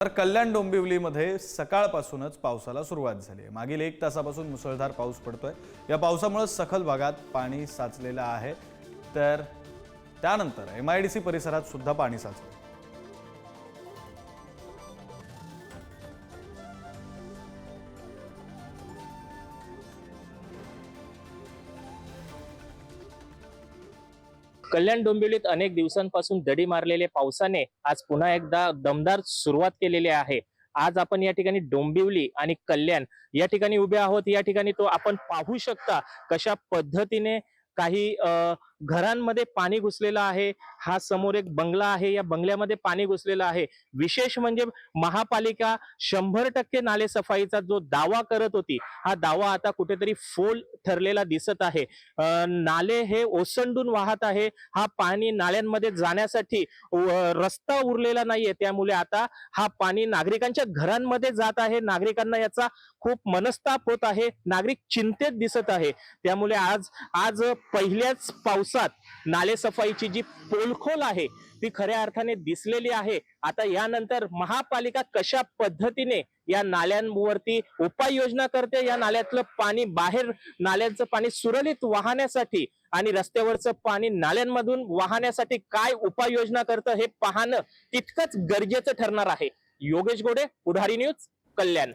तर कल्याण डोंबिवलीमध्ये सकाळपासूनच पावसाला सुरुवात झाली आहे. मागील एक तासापासून मुसळधार पाऊस पडतोय. या पावसामुळे सखल भागात पाणी साचलेलं आहे. तर त्यानंतर एम आय डी सी परिसरात सुद्धा पाणी साचलं. कल्याण डोंबिवलीत अनेक दिवसांपासून दडी मारलेल्या पावसाने आज पुन्हा एकदा दमदार सुरुवात केलेली आहे. आज आपण या ठिकाणी डोंबिवली आणि कल्याण या ठिकाणी उभे आहोत. या ठिकाणी तो आपण पाहू शकता कशा पद्धतीने काही अं घरांमध्ये पाणी घुसलेलं आहे. हा समोर एक बंगला आहे. या बंगल्यामध्ये पाणी घुसलेलं आहे. विशेष म्हणजे महापालिका शंभर टक्के नाले सफाईचा जो दावा करत होती हा दावा आता कुठेतरी फोल ठरलेला दिसत आहे. नाले हे ओसंडून वाहत आहे. हा पाणी नाल्यांमध्ये जाण्यासाठी रस्ता उरलेला नाहीये. त्यामुळे आता हा पाणी नागरिकांच्या घरांमध्ये जात आहे. नागरिकांना याचा खूप मनस्ताप होत आहे. नागरिक चिंतेत दिसत आहे. त्यामुळे आज आज पहिल्याच पाऊस नाले नालेसफाईची जी पोलखोल आहे ती खऱ्या अर्थाने दिसलेली आहे. आता यानंतर महापालिका कशा पद्धतीने या नाल्यांवरती उपाययोजना करते? या नाल्यातलं पाणी बाहेर नाल्यांचं पाणी सुरळीत वाहण्यासाठी आणि रस्त्यावरचं पाणी नाल्यांमधून वाहण्यासाठी काय उपाययोजना करतं हे पाहणं तितकंच गरजेचं ठरणार आहे. योगेश गोडे पुढारी न्यूज कल्याण.